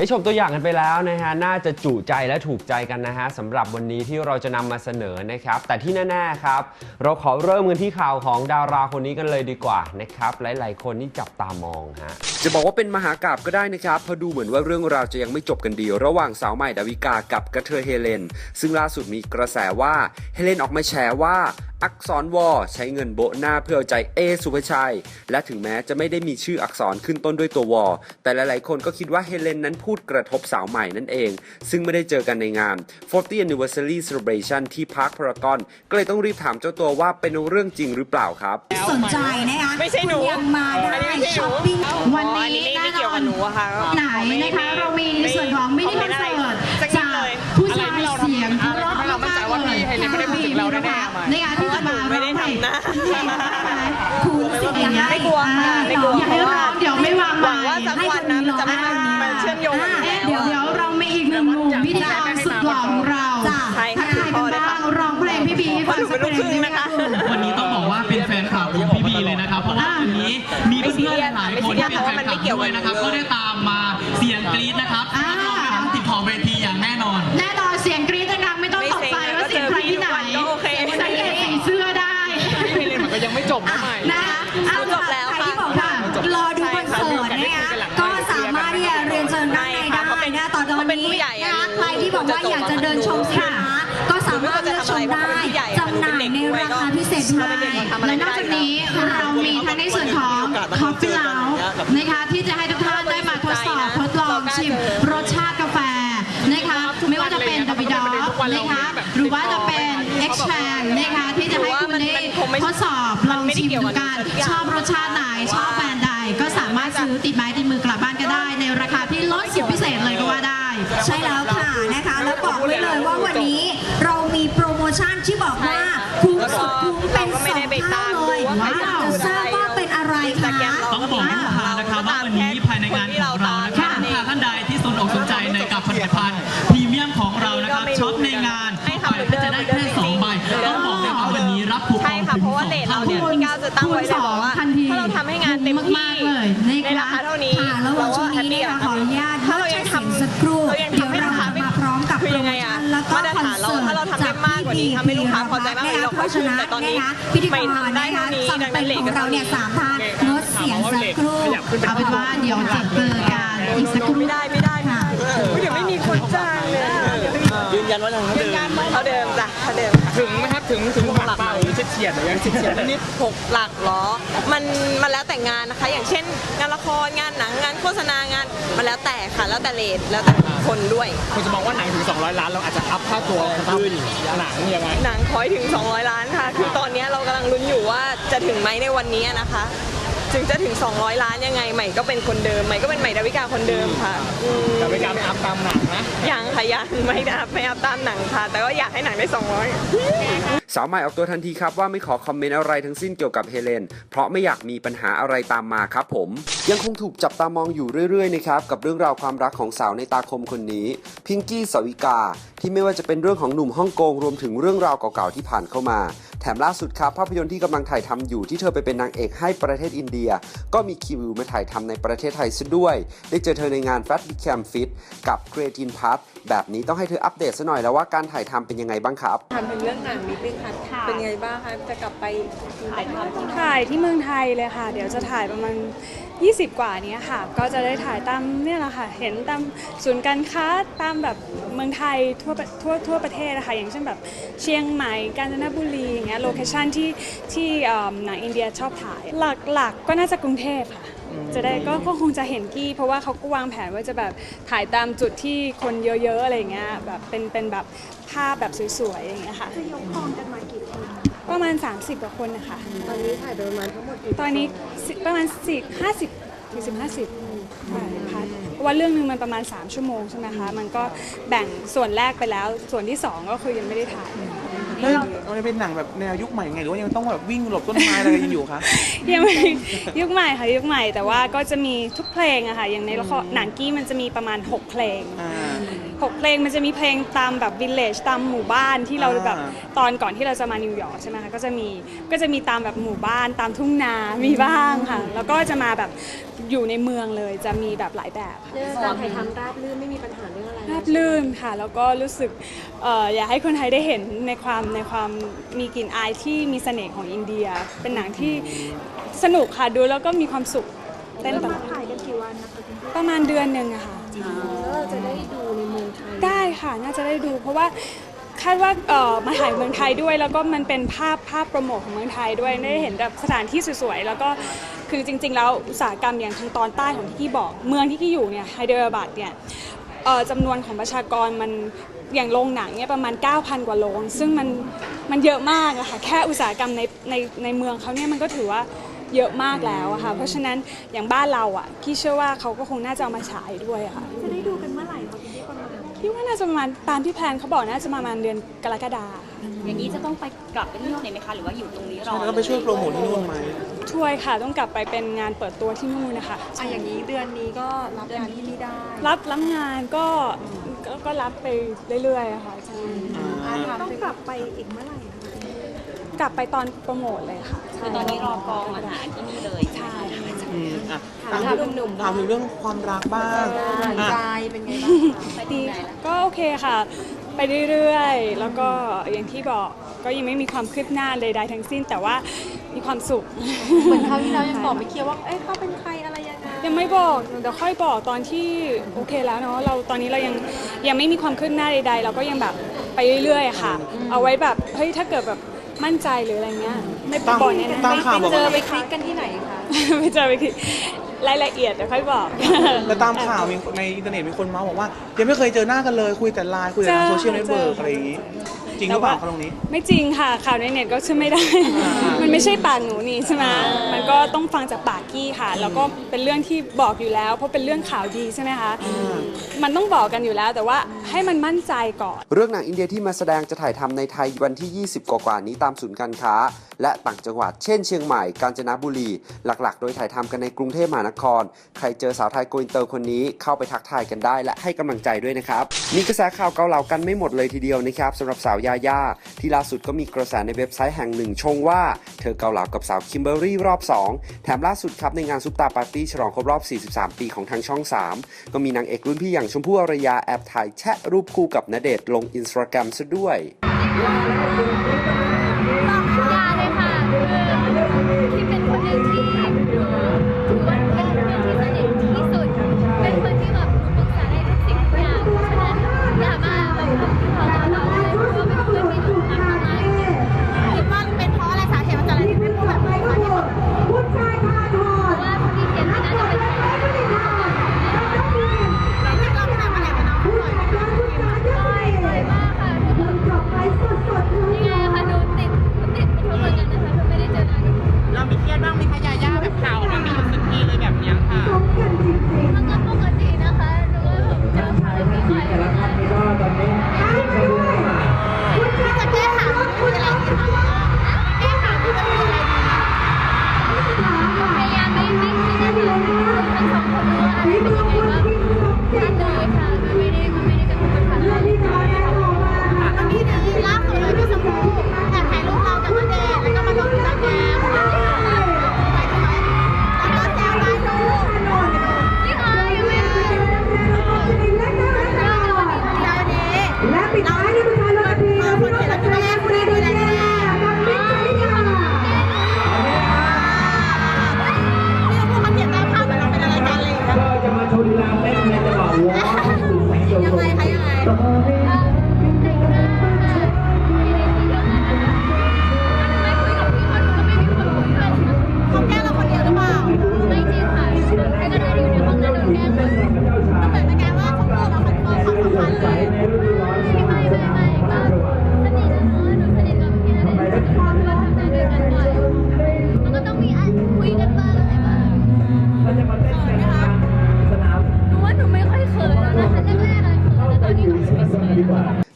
ได้ชมตัวอย่างกันไปแล้วนะฮะน่าจะจุใจและถูกใจกันนะฮะสำหรับวันนี้ที่เราจะนำมาเสนอนะครับ แต่ที่แน่ๆครับ เราขอเริ่มกันที่ข่าวของดาราคนนี้กันเลยดีกว่านะครับ หลายๆ คนที่จับตามองฮะ จะบอกว่าเป็นมหากราบก็ได้นะครับเพราะดูเหมือนว่าเรื่องราวจะยังไม่จบกันดี ระหว่างสาวใหม่ดาวิกากับกระเทยเฮเลน ซึ่งล่าสุดมีกระแสว่าเฮเลนออกมาแฉว่าอักษรวอใช้เงินโบะหน้าเพื่อเอาใจเอสุภชัย และถึงแม้จะไม่ได้มีชื่ออักษรขึ้นต้นด้วยตัววอแต่หลายๆ คนก็คิดว่าเฮเลนนั้นพูดกระทบสาวใหม่นั่นเอง ซึ่งไม่ได้เจอกันในงาน 40 Anniversary Celebration ที่พาร์คพารากอนก็เลยต้องรีบถามเจ้าตัวว่าเป็นเรื่องจริงหรือเปล่าครับ สนใจนะคะไม่ใช่หนูคุณยังมาได้อันนี้ไม่ใช่หนูช้อปปิ้งวันนี้อันนี้ไม่แน่ไม่นเกี่ยวอกับนหนูอะค่ะไหนนะคะเรามีในส่วนของมินิคอนเสิร์ตสักนิดจากเลยผู้ชายอะไรที่เราทำเสียงที่รอะไรที่เรามั่นใจว่าพี่ไฮเลนไม่ได้พูดถึงเราแน่ๆมาในการที่จะมาไม่ได้ทำนะ ให้ฟังสักเพลงได้ไหมคะ วันนี้ต้องบอกว่าเป็นแฟนคลับของพี่บีเลยนะครับ เพราะว่าวันนี้มีเพื่อนๆหลายคนที่เป็นแฟนคลับด้วยนะครับ ก็ได้ตามมาเสียงกรี๊ดนะครับอ่ารับรองไม่ต้องติดขอบเวทีอย่างแน่นอน แน่นอนเสียงกรี๊ดดังๆไม่ต้องตกใจว่าเสียงใครที่ไหนก็โอเคสังเกตสีเสื้อได้พี่เฮเลนมันก็ยังไม่จบนะใหม่นะคะเอาจบแล้วใครค่ะที่บอกว่ารอดูคอนเสิร์ตนะคะก็สามารถที่จะเรียนเชิญด้านในได้นะตอนเขาเป็นนี้ผู้ใหญ่อะนะคะใครที่บอกว่าอยากจะเดินชมสินค้า ชมได้จำหน่ายในราคาพิเศษด้วยและนอกจากนี้เรามีทั้งในส่วนของ Coffee Lounge นะคะที่จะให้ทุกท่านได้มาทดสอบทดลองชิมรสชาติกาแฟนะคะไม่ว่าจะเป็นดับบิดอนะคะหรือว่าจะเป็น X t r a c นะคะที่จะให้คุณได้ทดสอบลองชิมดูกันชอบรสชาติไหนชอบแบรนด์ใดก็สามารถซื้อติดไม้ติดมือกลับบ้านก็ได้ ในราคาที่ลดสุดพิเศษเลยก็ว่าได้ ใช่แล้วค่ะนะคะแล้วบอกไว้เลยว่าวันนี้เรามีโปรโม ชั่นที่บอกว่าคุ้มสุดคุ้มเป็นสองเท่าเลยอยากจะทราบว่าเป็นอะไรคะต้องบอกให้ลูกค้านะครับว่าวันนี้ภายในงานของเรานะครับลูกค้าท่านใดที่สนอกสนใจในกับผลิตภัณฑ์พรีเมียมของเรานะครับช็อปในงานเข้าไปก็จะได้แค่สองใบต้องบอกเลยว่าวันนี้รับคูปใช่องค่ะถึงเพราะว่าสองเลทเราเท่าเนี่ยเลยพี่ก้าวจะตั้งไว้เลยบอกว่าคูณสองทันทีถ้าเราทำให้งานเต็มที่มากๆเลยนะคะในราคาเท่านี้ค่ะแล้ววันช่วงนี้นะคะขออนุญาตถ้าเรายังทำสักครู่ มชั่นแล้วก็มาตรคอนฐานเราเสิร์ตถ้าเราทำได้มากกว่านี้ทำให้ลูกค้าพอใจมากกว่านี้เราก็เพราะฉะนั้นแต่ตอนนี้นะคะพิธีกไม่รทำได้นะคะเท่านี้จำเป็นของเราเนี่ยสามท่านงดเสียงสักครู่เอาเป็นว่าเดี๋ยวจะเจอกันอีกสักครู่ไม่ได้ไม่ได้ค่ะเดี๋ยวไม่มีคนจ้างเลยอะยืนยันว่าทางเขาเดิมเอาเดิมจ้ะเอาเดิมค่ะถึงไหมครับถึงถึง ฉียดๆหรือยังเฉียดๆนิดหกหลักเหรอ มันมันแล้วแต่งานนะคะ อย่างเช่น งานละครงานหนังงานโฆษณางานมันแล้วแต่ค่ะแล้วแต่เลทแล้วแต่คนด้วยคนจะมองว่าหนังถึง 200 ล้านเราอาจจะอัพค่าตัวขึ้นหนังยังไง หนังคอยถึง 200 ล้านค่ะ คือตอนนี้เรากำลังลุ้นอยู่ว่าจะถึงไหมในวันนี้นะคะ ถึงจะถึง 200 ล้านยังไงใหม่ก็เป็นคนเดิมใหม่ก็เป็นใหม่ดาวิกาคนเดิมค่ะอืมแต่ไม่การไม่อัพตามหนังนะยังค่ะยังไม่ได้ไม่เอาตามหนังค่ะ แต่ก็อยากให้หนังได้ 200 สาวใหม่ออกตัวทันทีครับว่าไม่ขอคอมเมนต์อะไรทั้งสิ้นเกี่ยวกับเฮเลน เพราะไม่อยากมีปัญหาอะไรตามมาครับผม ยังคงถูกจับตามองอยู่เรื่อยๆนะครับกับเรื่องราวความรักของสาวในตาคมคนนี้ พิงกี้สวิกา ที่ไม่ว่าจะเป็นเรื่องของหนุ่มฮ่องกงรวมถึงเรื่องราวเก่าๆที่ผ่านเข้ามา แถมล่าสุดครับภาพยนตร์ที่กำลังถ่ายทำอยู่ที่เธอไปเป็นนางเอกให้ประเทศอินเดีย ก็มีคิวมาถ่ายทำในประเทศไทยซะด้วย ได้เจอเธอในงาน Fat b i c a m Fit กับ Creatine Path แบบนี้ต้องให้เธออัปเดตซะหน่อยแล้วว่าการถ่ายทำเป็นยังไงบ้างครับทำเป็นเรื่องหนังนิดนึงค่ะ เป็นไงบ้างคะ จะกลับไปถ่ายทำ ถ่ายที่เมืองไทยเลยค่ะ เดี๋ยวจะถ่ายประมาณ 20 กว่านี้ค่ะ ก็จะได้ถ่ายตามเนี่ยแหละค่ะ เห็นตามศูนย์การค้าตามแบบเมืองไทยทั่วทั่วทั่วประเทศนะคะอย่างเช่นแบบเชียงใหม่ กาญจนบุรีอย่างเงี้ยโลเคชั่นที่ที่หนังอินเดียชอบถ่าย หลักๆก็น่าจะกรุงเทพค่ะ จะได้ก็คงจะเห็นกี้เพราะว่าเขาก็วางแผนว่าจะแบบถ่ายตามจุดที่คนเยอะๆอะไรเงี้ยแบบเป็นเป็นแบบภาพแบบสวยๆอย่างเงี้ยค่ะจะยกกองกันมากี่คน ประมาณ 30กว่าคนนะคะ ตอนนี้ถ่ายไปประมาณทั้งหมดกี่ตอนนี้สิประมาณสี่ห้าสิบถึงสิบห้าสิบค่ะเพราะว่าเรื่องหนึงมันประมาณ 3 ชั่วโมงใช่ไหมคะ มันก็แบ่งส่วนแรกไปแล้ว ส่วนที่ 2 ก็คือยังไม่ได้ถ่ายแล้วมันจะเป็นหนังแบบแนวยุคใหม่ไงหรือว่ายังต้องแบบวิ่งหลบต้นไม้อะไรกันอยู่คะยังไม่ยุคใหม่ค่ะยุคใหม่แต่ว่าก็จะมีทุกเพลงอะค่ะอย่างในละครหนังกี้มันจะมีประมาณ 6 เพลง อ่า หกเพลงมันจะมีเพลงตามแบบวิลเลจตามหมู่บ้านที่เราอ่าแบบตอนก่อนที่เราจะมานิวยอร์กใช่ไหมคะก็จะมีก็จะมีตามแบบหมู่บ้านตามทุ่งนา มีบ้างค่ะ แล้วก็จะมาแบบอยู่ในเมืองเลยจะมีแบบหลายแบบค่ะการถ่ายทำราบรื่นไม่มีปัญหาเรื่องอะไรราบลื่นค่ะ แล้วก็รู้สึกเอ่ออยากให้คนไทยได้เห็นในความในความมีกลิ่นอายที่มีเสน่ห์ของอินเดีย เป็นหนังที่สนุกค่ะดูแล้วก็มีความสุขเต้นตลอดถ่ายกันกี่วันนะคะประมาณเดือนหนึ่งอะค่ะ แล้วเราจะได้ดูในเมืองไทย ได้ค่ะน่าจะได้ดู เพราะว่าคาดว่าเอ่อมาถ่ายเมืองไทยด้วย แล้วก็มันเป็นภาพภาพโปรโมทของเมืองไทยด้วยได้เห็นแบบสถานที่สวยๆแล้วก็คือจริง ๆ แล้วอุตสาหกรรมอย่างทางตอนใต้ของที่กี้บอกเมืองที่กี้อยู่เนี่ยไฮเดรบาดเนี่ยเอ่อจำนวนของประชากรมันอย่างโรงหนังเนี่ยประมาณ 9,000 กว่าโรงซึ่งมันมันเยอะมากอะค่ะแค่อุตสาหกรรมในในในเมืองเขาเนี่ยมันก็ถือว่า เยอะมากแล้วอะค่ะ เพราะฉะนั้นอย่างบ้านเราอะกี้เชื่อว่าเขาก็คงน่าจะเอามาฉายด้วยอะค่ะ จะได้ดูกันเมื่อไหร่คะคุณพี่ประมาณคิดว่าน่าจะประมาณตามที่แพลนเขาบอกน่าจะประมาณเดือนกรกฎาคมอย่างนี้จะต้องไปกลับไปที่นู่นเลยไหมคะ หรือว่าอยู่ตรงนี้รอใช่แล้วก็ไปช่วยโปรโมทที่นู่นไหมช่วยค่ะ ต้องกลับไปเป็นงานเปิดตัวที่นู่นนะคะอะอย่างนี้เดือนนี้ก็รับงานที่นี่ได้ รับรับงานก็ก็ก็รับไปเรื่อยๆอะค่ะใช่ ต้องกลับไปอีกเมื่อไหร่นะคะ กลับไปตอนโปรโมทเลยค่ะคือตอนนี้รอกองมาหาที่นี่เลยใช่ค่ะอืมอะถามถึงหนุ่มๆถามถึงเรื่องความรักบ้างใจอะเป็นไงบ้างคะดีก็โอเคค่ะ ไปเรื่อยๆ แล้วก็อย่างที่บอกก็ยังไม่มีความคืบหน้าใดๆทั้งสิ้น แต่ว่ามีความสุข เหมือนคราวที่เรายังบอกไม่เคลียร์ว่า เอ้ยเขาเป็นใครอะไรยังไง ยังไม่บอกเดี๋ยวค่อยบอกตอนที่โอเคแล้วเนาะ เราตอนนี้เรายังยังไม่มีความคืบหน้าใดๆ เราก็ยังแบบไปเรื่อยๆอะค่ะ เอาไว้แบบ เฮ้ย ถ้าเกิดแบบ มั่นใจหรืออะไรเงี้ยไม่ตามบอกแน่ๆตามข่าวบอกเจอว่าไปคลิกกันที่ไหนคะไปเจอไปทีรายละเอียดเดี๋ยวค่อยบอก แต่ตามข่าวมีในอินเทอร์เน็ตมีคนเมาส์บอกว่ายังไม่เคยเจอหน้ากันเลยคุยแต่ไลน์คุยแต่ทางเจอโซเชียลเน็ตเวิร์กเจอออะไรอย่างงี้ จริงหรือเปล่าคะตรงนี้ ไม่จริงค่ะข่าวในเน็ตก็เชื่อไม่ได้ มันไม่ใช่ปากหนูนี่ใช่ไหมมันก็ต้องฟังจากปากกี้ค่ะ แล้วก็เป็นเรื่องที่บอกอยู่แล้ว เพราะเป็นเรื่องข่าวดีใช่ไหมคะ มันต้องบอกกันอยู่แล้ว แต่ว่า ให้มันมั่นใจก่อน เรื่องหนังอินเดียที่มาแสดงจะถ่ายทำในไทยวันที่ 20 กว่าๆนี้ตามศูนย์การค้า และต่างจังหวัดเช่นเชียงใหม่ กาญจนบุรี หลักๆ โดยถ่ายทำกันในกรุงเทพมหานคร ใครเจอสาวไทยโกอินเตอร์คนนี้เข้าไปทักทายกันได้ และให้กำลังใจด้วยนะครับมีกระแสข่าวเกาเหลากันไม่หมดเลยทีเดียวนะครับสำหรับสาวยาย่าที่ล่าสุดก็มีกระแสในเว็บไซต์แห่งหนึ่งชงว่าเธอเกาเหลากับสาวคิมเบอรี่รอบ 2 แถมล่าสุดครับในงานซุปตาปาร์ตี้ฉลองครบรอบ 43 ปีของทางช่อง 3 ก็มีนางเอกรุ่นพี่อย่างชมพู่อารยาแอบถ่ายแชะรูปคู่กับณเดชน์ลงอินสตาแกรมซะด้วย ค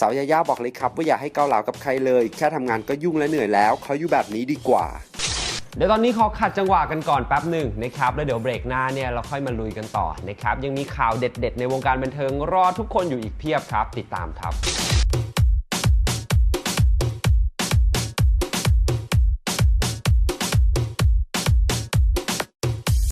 สาวยาย่าบอกเลยครับว่าอย่าให้เกาเหลากับใครเลย แค่ทำงานก็ยุ่งและเหนื่อยแล้วเขาอยู่แบบนี้ดีกว่า เดี๋ยวตอนนี้ขอขัดจังหวะกันก่อนแป๊บหนึ่งนะครับ แล้วเดี๋ยวเบรกหน้าเนี่ยเราค่อยมาลุยกันต่อนะครับ ยังมีข่าวเด็ดๆ ในวงการบันเทิงรอทุกคนอยู่อีกเพียบครับ ติดตามครับ